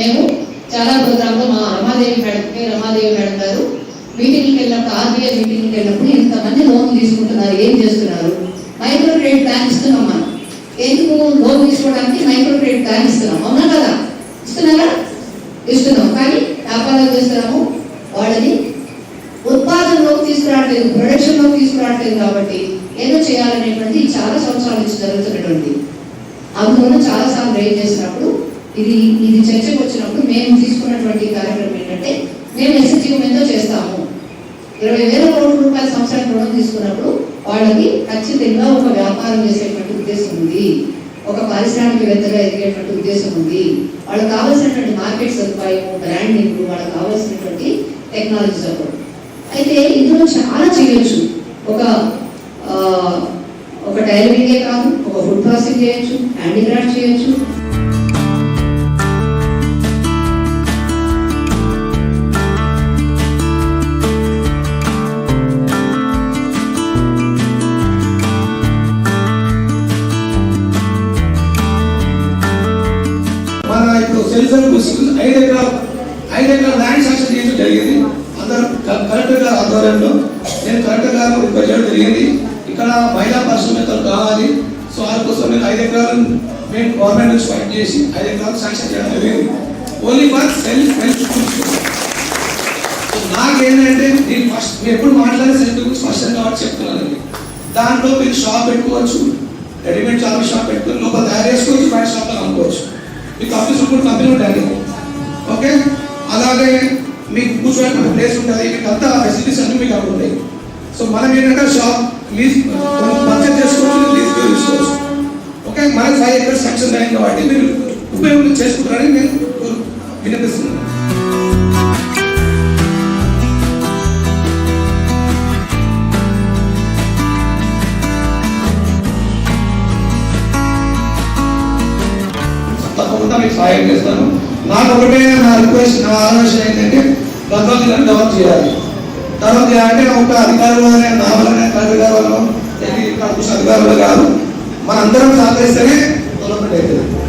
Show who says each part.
Speaker 1: మేము చాలా ప్రోగ్రాంలో మా రమాదేవి మేడం రమాదేవి మేడం గారు మీటింగ్కి వెళ్ళినప్పుడు ఆర్బీఐ మీటింగ్కి వెళ్ళినప్పుడు ఇంతమంది లోన్ తీసుకుంటున్నారు ఏం చేస్తున్నారు? మైక్రో క్రెడిట్ బ్యాంక్ ఇస్తున్నాం మనం. ఎందుకు లోన్ తీసుకోవడానికి మైక్రో క్రెడిట్ బ్యాంక్ ఇస్తున్నాం? అవునా కదా? ఇస్తున్నారా? ఇస్తున్నాం. కానీ వ్యాపారాలు చేస్తున్నాము. వాళ్ళని ఉత్పాదనలోకి తీసుకురావట్లేదు ప్రొడక్షన్లోకి తీసుకురావట్లేదు కాబట్టి ఏదో చేయాలనేటువంటి చాలా సంవత్సరాల నుంచి జరుగుతున్నటువంటి. అందులో చాలాసార్లు రేజ్ చేసినప్పుడు ఇది ఇది చర్చకు వచ్చినప్పుడు మేము తీసుకున్నటువంటి కార్యక్రమం ఏంటంటే మేము ఎస్ఎస్జీ ఎంతో చేస్తాము. ఇరవై వేల కోట్ల రూపాయల సంవత్సరానికి రుణం తీసుకున్నప్పుడు వాళ్ళకి ఖచ్చితంగా ఒక వ్యాపారం చేసేటువంటి ఉద్దేశం ఉంది. ఒక పారిశ్రామికవేత్తగా ఎదిగేటువంటి ఉద్దేశం ఉంది. వాళ్ళకి కావాల్సినటువంటి మార్కెట్ సదుపాయం బ్రాండింగ్ వాళ్ళకి కావాల్సినటువంటి టెక్నాలజీ సపోర్ట్ అయితే ఇందులో చాలా చేయొచ్చు. ఒక ఒక టైలరింగే కాదు ఒక ఫుడ్ ప్రాసెసింగ్ చేయొచ్చు హ్యాండీక్రాఫ్ట్ చేయొచ్చు
Speaker 2: ఇప్పుడు సెల్ఫ్ ఐదు ఎకరాల ఐదు ఎకరాల ల్యాండ్ శాంక్షన్ చేయడం జరిగింది. అందరూ కలెక్టర్ గారి ఆధ్వర్యంలో నేను కలెక్టర్ గారు రిక్వెస్ట్ చేయడం జరిగింది. ఇక్కడ మహిళా పరిశ్రమతలు కావాలి సో వాళ్ళ కోసం నేను ఐదు ఎకరాలు మేము గవర్నమెంట్ నుంచి ఫైట్ చేసి ఐదు ఎకరాలు శాంక్షన్ చేయడం జరిగింది. Only for self help schools నాకేంటంటే నేను ఫస్ట్ నేను ఎప్పుడు మాట్లాడే సెల్ఫ్ గురించి ఫస్ట్ కాబట్టి చెప్తున్నాను దాంట్లో మీరు షాప్ పెట్టుకోవచ్చు రెడీమేడ్ చాలా షాప్ పెట్టుకుని లోపల తయారు చేసుకోవచ్చు మీకు కంపెనీ ఉంటుంది ఓకే? అలాగే మీకు కూర్చోడానికి ప్లేస్ ఉంటుంది మీకు అంతా ఫెసిలిటీస్ అన్ని మీకు అక్కడ ఉంటాయి సో మనం ఏంటంటే షాప్ లీజ్ పర్చేజ్ చేసుకోవచ్చు లీజ్ తీసుకోవచ్చు ఓకే? మనకి ఫైవ్ ఎకర్స్ సెక్షన్ అయింది కాబట్టి మీరు ఉపయోగం చేసుకుంటారని నేను వినిపిస్తున్నాను తప్పకుండా మీకు సహాయం చేస్తాను. నాకు ఒకటే నా రిక్వెస్ట్ నా ఆలోచన ఏంటంటే గతంలో నేను డెవలప్ చేయాలి. డెవలప్ చేయాలంటే ఒక అధికారులనే నా వల్లనే కలెక్టర్ గారి వల్ల అధికారులు కాదు మనందరం సహకరిస్తేనే డెవలప్మెంట్ అవుతుంది